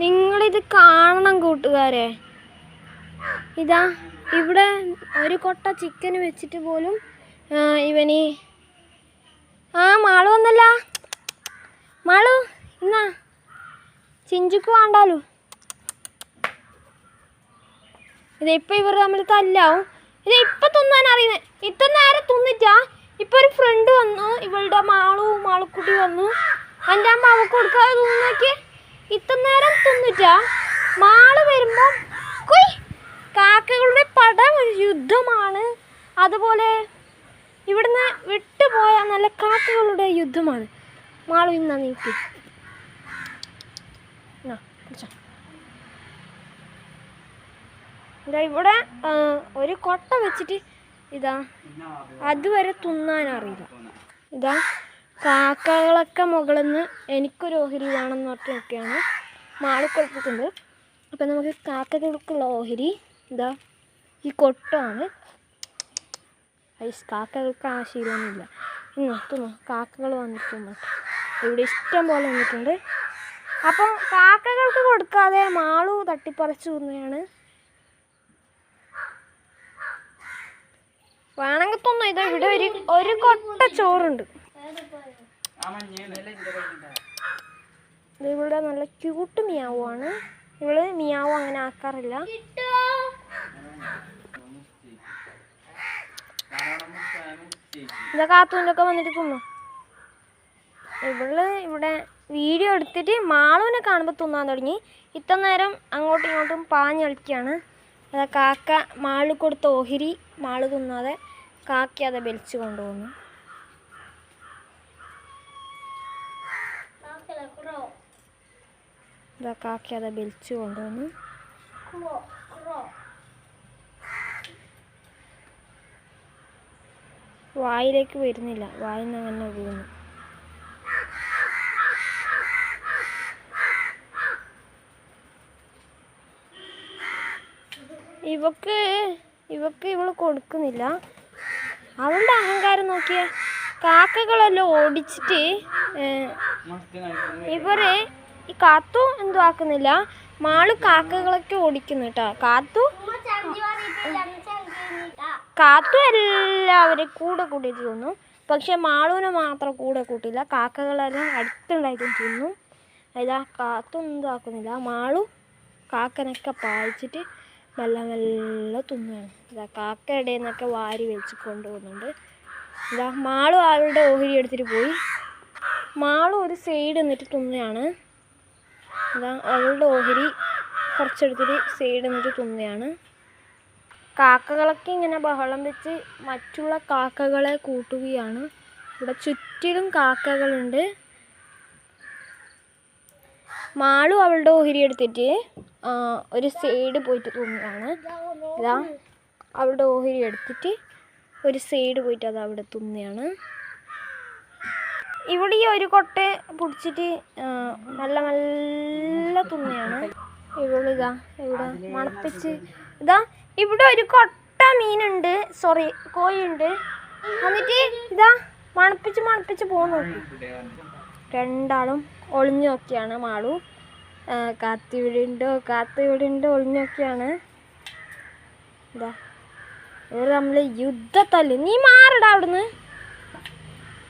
നിങ്ങളിത് കാണണം കൂട്ടുകാരെ. ഇതാ ഇവിടെ ഒരു കൊട്ട ചിക്കൻ വെച്ചിട്ട് പോലും ഇവനി ആ മാളു വന്നല്ല. മാളു എന്നാ ചിഞ്ചുക്ക് വേണ്ടാലോ. ഇത് ഇവർ തമ്മിൽ തല്ലാവും. ഇത് ഇപ്പൊ തിന്നാൻ അറിയുന്നത് ഇത്ര നേരം തിന്നിട്ടാ ഇപ്പൊ ഒരു ഫ്രണ്ട് വന്നു ഇവളുടെ മാളു മാളക്കുട്ടി വന്നു. എന്റെ അമ്മ അവക്ക് കൊടുക്കാതെ തിന്നേക്ക് ഇത്ര നേരം തിന്നിട്ടാ? മാൾ വരുമ്പോ കുയ് കാക്കകളുടെ പടം യുദ്ധമാണ്. അതുപോലെ ഇവിടുന്ന് വിട്ടുപോയ നല്ല കാക്കകളുടെ യുദ്ധമാണ്. മാളു ഇന്നാ നീക്കി. ഇതാ ഇവിടെ ഒരു കൊട്ട വെച്ചിട്ട് ഇതാ അതുവരെ തിന്നാൻ അറിയില്ല ഇതാ. കാക്കകളൊക്കെ മുകളിൽ എനിക്കൊരു ഓഹരി വേണമെന്ന് പറഞ്ഞൊക്കെയാണ് നിൽക്കുകയാണ് മാൾ കൊടുത്തിട്ടുണ്ട് അപ്പം നമുക്ക് കാക്കകൾക്കുള്ള ഓഹരി എന്താ ഈ കൊട്ടമാണ് ഐസ് കാക്കകൾക്ക് ആ ശീലമൊന്നുമില്ല ഇന്ന് എത്തുന്നു കാക്കകൾ വന്നിട്ടുണ്ട്. ഇവിടെ ഇഷ്ടം പോലെ വന്നിട്ടുണ്ട്. അപ്പം കാക്കകൾക്ക് കൊടുക്കാതെ മാളു തട്ടിപ്പറിച്ചു തിന്നുകയാണ് വേണമെങ്കിൽ തോന്നുന്നു ഇത് ഇവിടെ ഒരു ഒരു കൊട്ട ചോറുണ്ട്. ഇവിടെ നല്ല ക്യൂട്ട് മിയാവു ആണ് ഇവൾ മിയാവു അങ്ങനെ ആക്കാറില്ല. ഇതൊക്കെ കാത്തൂനൊക്കെ വന്നിട്ട് തിന്നു. ഇവൾ ഇവിടെ വീഡിയോ എടുത്തിട്ട് മാളുവിനെ കാണുമ്പോൾ തിന്നാൻ തുടങ്ങി. ഇത്ര നേരം അങ്ങോട്ടും ഇങ്ങോട്ടും പാഞ്ഞ് കളിക്കുകയാണ് അതാ കാക്ക മാൾ കൊടുത്ത ഓഹരി മാൾ തിന്നാതെ കാക്ക അത് വലിച്ചു കൊണ്ടുപോകുന്നു. ഇതാ കാക്ക അത് വലിച്ചു കൊണ്ടുവന്ന് വായിലേക്ക് വരുന്നില്ല. വായിൽ നിന്ന് അങ്ങനെ വീണു. ഇവക്ക് ഇവക്ക് ഇവൾ കൊടുക്കുന്നില്ല. അവളുടെ അഹങ്കാരം നോക്കിയ. കാക്കകളെല്ലാം ഓടിച്ചിട്ട് ഇവർ ഈ കാത്തു എന്തോ ആക്കുന്നില്ല മാൾ കാക്കകളൊക്കെ ഓടിക്കുന്നു കേട്ടോ കാത്തു? കാത്തു എല്ലാവരും കൂടെ കൂട്ടിയിട്ട് തിന്നു പക്ഷെ മാളുവിനെ മാത്രം കൂടെ കൂട്ടില്ല കാക്കകളെല്ലാം അടുത്തുണ്ടായിട്ട് തിന്നു ഇതാ കാത്തു ഒന്നും ആക്കുന്നില്ല മാളു കാക്കനൊക്കെ പായിച്ചിട്ട് മെല്ലെ മെല്ലെ തിന്നുകയാണ്. ഇതാ കാക്കയുടെ നിന്നൊക്കെ വാരി വലിച്ച് കൊണ്ടുപോകുന്നുണ്ട്. ഇതാ മാളു അവളുടെ ഓഹരി എടുത്തിട്ട് പോയി. മാളു ഒരു സൈഡ് നിന്നിട്ട് തിന്നുകയാണ്. ഇതാ അവളുടെ ഓഹരി കുറച്ചെടുത്തിട്ട് സൈഡ് നിന്നിട്ട് തിന്നുകയാണ് കാക്കകളൊക്കെ ഇങ്ങനെ ബഹളം വെച്ച് മറ്റുള്ള കാക്കകളെ കൂട്ടുകയാണ്. ഇവിടെ ചുറ്റിലും കാക്കകളുണ്ട്. മാളു അവളുടെ ഓഹരി എടുത്തിട്ട് ഒരു സൈഡ് പോയിട്ട് തുന്നുകയാണ് ഇതാ അവളുടെ ഓഹരി എടുത്തിട്ട് ഒരു സൈഡ് പോയിട്ട് അത് അവിടെ തുന്നുകയാണ് ഇവിടെ ഈ ഒരു കൊട്ട പിടിച്ചിട്ട് നല്ല നല്ല നല്ല തുന്നയാണ് ഇതാ ഇവിടെ മണപ്പിച്ച്. ഇതാ ഇവിടെ ഒരു കൊട്ട മീനുണ്ട്. സോറി കോഴിയുണ്ട്. എന്നിട്ട് ഇതാ മണപ്പിച്ച് മണപ്പിച്ച് പോകുന്നു രണ്ടാളും ഒളിഞ്ഞു നോക്കിയാണ് മാളു. കാത്ത് ഇവിടെ ഉണ്ടോ? കാത്ത് ഇവിടെ ഉണ്ടോ? ഒളിഞ്ഞു നോക്കിയാണ്. ഇതാ ഇവർ നമ്മൾ യുദ്ധത്തല്ല്. നീ മാറടാ അവിടുന്ന്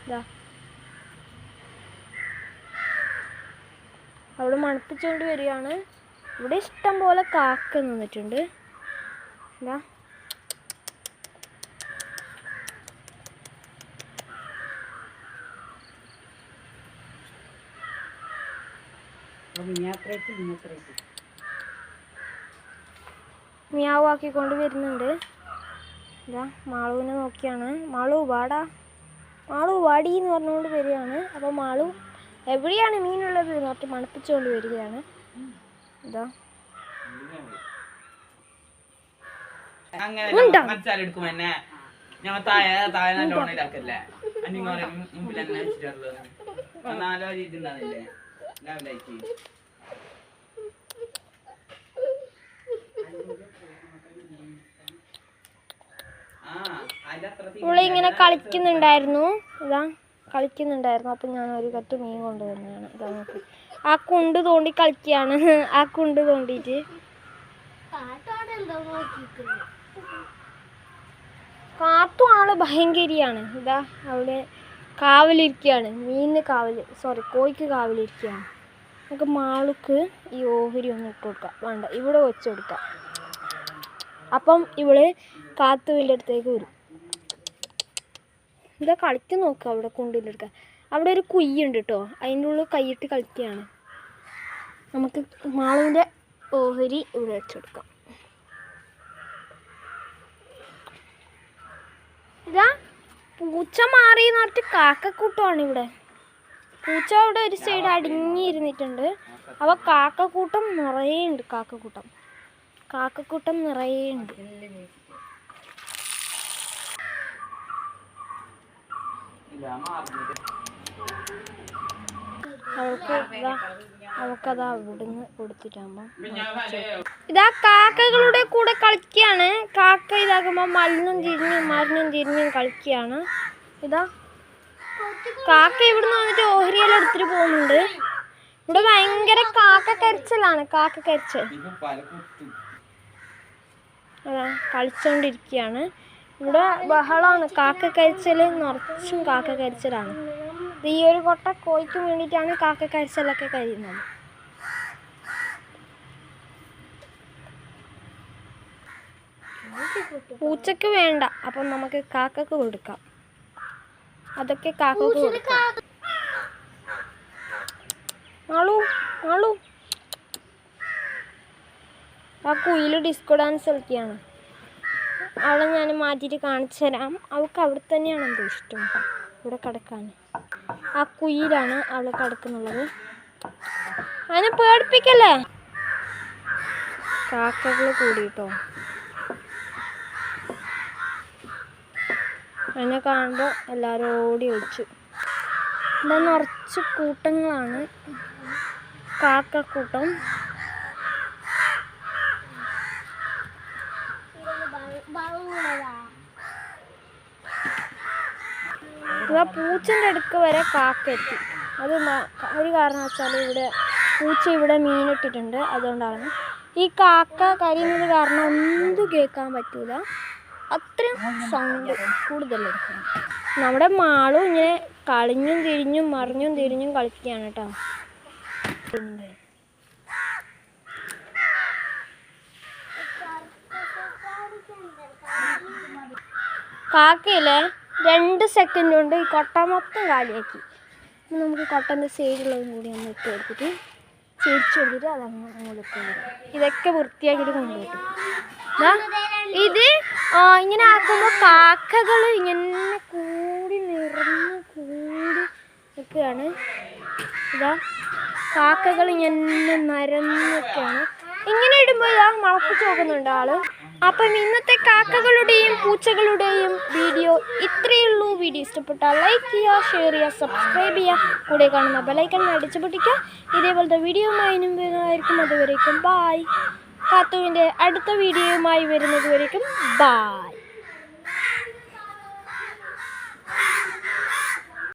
ഇതാ അവിടെ മണപ്പിച്ചുകൊണ്ട് വരികയാണ്. ഇവിടെ ഇഷ്ടം പോലെ കാക്ക നിന്നിട്ടുണ്ട്. ഇതാ. മിയാവാക്കിക്കൊണ്ട് വരുന്നുണ്ട്. ഇതാ മാളുവിനെ നോക്കിയാണ്. മാളു വാടാ. മാളു വാടി എന്ന് പറഞ്ഞുകൊണ്ട് വരികയാണ്. അപ്പോൾ മാളു എവിടെയാണ് മീനുള്ളത്? നോക്കി മണപ്പിച്ചുകൊണ്ട് വരികയാണ്. ഇതാ. ഇങ്ങനെ കളിക്കുന്നുണ്ടായിരുന്നു. ഇതാ. കളിക്കുന്നുണ്ടായിരുന്നു. അപ്പം ഞാൻ ഒരു കത്ത് മീൻ കൊണ്ടുവന്നതാണ് ഇതാ നോക്കി. ആ കുണ്ട് തോണ്ടി കളിക്കുകയാണ് ആ കുണ്ട് തോണ്ടിയിട്ട്. കാത്തു ആൾ ഭയങ്കരിയാണ്. ഇതാ അവിടെ കാവലിരിക്കുകയാണ് മീനിന് കാവൽ സോറി കോഴിക്ക് കാവലിരിക്കുകയാണ് നമുക്ക് മാളുക്ക് ഈ ഓഹരി ഒന്ന് ഇട്ട് കൊടുക്കാം. വേണ്ട ഇവിടെ വെച്ച് കൊടുക്കാം. അപ്പം ഇവൾ കാത്തുവിന്റെ അടുത്തേക്ക് വരും. ഇതാ കളിക്ക് നോക്കുക അവിടെ കൊണ്ടിന്റെ അടുക്ക അവിടെ ഒരു കുയ്യുണ്ട് കേട്ടോ അതിന്റെ ഉള്ളിൽ കൈയിട്ട് കളിക്കുകയാണ്. നമുക്ക് മാളിന്റെ ഓഹരി ഇവിടെ വെച്ചെടുക്കാം ഇതാ പൂച്ച മാറി എന്ന് പറഞ്ഞിട്ട് കാക്കക്കൂട്ടമാണ് ഇവിടെ. പൂച്ച അവിടെ ഒരു സൈഡ് അടിഞ്ഞിരുന്നിട്ടുണ്ട്. അവ കാക്കക്കൂട്ടം നിറയെ ഉണ്ട് കാക്കക്കൂട്ടം. കാക്കക്കൂട്ടം നിറയെ ഉണ്ട്. അവൾക്കത് അവിടുന്ന് കൊടുത്തിട്ടാകുമ്പോൾ പിന്നെ ഇതാ കാക്കകളുടെ കൂടെ കളിക്കുകയാണ് കാക്ക ഇതാകുമ്പോൾ മലിനും തിരിഞ്ഞും മറിഞ്ഞും തിരിഞ്ഞും കളിക്കുകയാണ് ഇതാ. കാക്ക ഇവിടുന്ന് വന്നിട്ട് ഓഹരിയെല്ലാം എടുത്തിട്ട് പോകുന്നുണ്ട്. ഇവിടെ ഭയങ്കര കാക്ക കരിച്ചലാണ് കാക്ക കരിച്ചൽ. കളിച്ചോണ്ടിരിക്കുകയാണ് ഇവിടെ ബഹളമാണ് കാക്ക കരിച്ചൽ നിറച്ചും കാക്ക കരിച്ചലാണ്. ഈ ഒരു കൊട്ട കോഴിക്ക് വേണ്ടിയിട്ടാണ് കാക്ക കരിച്ചലൊക്കെ കഴിയുന്നത് പൂച്ചക്ക് വേണ്ട. അപ്പം നമുക്ക് കാക്കക്ക് കൊടുക്കാം. അതൊക്കെ കാക്കക്ക് കൊടുക്കാം. ആ കുയിൽ ഡിസ്കോ ഡാൻസ് കളിക്കുകയാണ്. അവളെ ഞാൻ മാറ്റിയിട്ട് കാണിച്ചു തരാം. അവൾക്ക് അവിടെ തന്നെയാണ് എന്തോ ഇഷ്ടം ഇവിടെ കിടക്കാൻ. ആ കുയിലാണ് അവൾ കിടക്കുന്നുള്ളത് അതിനെ പേടിപ്പിക്കല്ലേ? കാക്കകൾ കൂടിയിട്ടോ അതിനെ കാണുമ്പോൾ എല്ലാവരും ഓടി ഒഴിച്ചു ഇവിടെ നിറച്ച് കൂട്ടങ്ങളാണ്. കാക്കക്കൂട്ടം. ഇതാ പൂച്ചന്റെ അടുക്ക് വരെ കാക്ക എത്തി അത് ഒരു കാരണം വെച്ചാൽ ഇവിടെ പൂച്ച ഇവിടെ മീനിട്ടിട്ടുണ്ട് അതുകൊണ്ടാണ്. ഈ കാക്ക കരിയുന്നത് കാരണം ഒന്നും കേൾക്കാൻ പറ്റൂല. അത്രയും സൗണ്ട് കൂടുതലെടുക്കണം നമ്മുടെ മാളും ഇങ്ങനെ കളിഞ്ഞും തിരിഞ്ഞും മറിഞ്ഞും തിരിഞ്ഞും കളിക്കുകയാണ് കേട്ടോ. കാക്കയില്ലേ? രണ്ട് സെക്കൻഡ് കൊണ്ട് ഈ കൊട്ട മൊത്തം കാലിയാക്കി. നമുക്ക് കൊട്ടന്റെ സൈഡിലുള്ളതും കൂടി ഒന്ന് ഇട്ട് കൊടുത്തിട്ട് ചിരിച്ചു കൊടുത്തിട്ട് അങ്ങ് അങ്ങോട്ട് ഇട്ട് ഇതൊക്കെ വൃത്തിയാക്കിയിട്ട് കൊണ്ടുപോയിട്ടു. ദാ, ഇത് ഇങ്ങനെ ആക്കുമ്പോൾ കാക്കകൾ ഇങ്ങനെ കൂടി നിറഞ്ഞ് കൂടി നിൽക്കുകയാണ്. ഇതാ കാക്കകൾ ഇങ്ങനെ നിരന്നൊക്കെയാണ് ഇങ്ങനെ ഇടുമ്പോൾ ഇതാ മുളപ്പിച്ച് നോക്കുന്നുണ്ട് ആൾ. അപ്പം ഇന്നത്തെ കാക്കകളുടെയും പൂച്ചകളുടെയും വീഡിയോ ഇത്രയേ ഉള്ളൂ. വീഡിയോ ഇഷ്ടപ്പെട്ടാൽ ലൈക്ക് ചെയ്യുക ഷെയർ ചെയ്യുക സബ്സ്ക്രൈബ് ചെയ്യുക. കൂടെ കാണുന്ന ബെലൈക്കൺ അടിച്ചു പൊട്ടിക്കുക. ഇതേപോലത്തെ വീഡിയോയുമായി വരുന്നതായിരിക്കും. അതുവരേക്കും ബായ് കാത്തുവിന്റെ അടുത്ത വീഡിയോയുമായി വരുന്നത് വരേക്കും ബായ്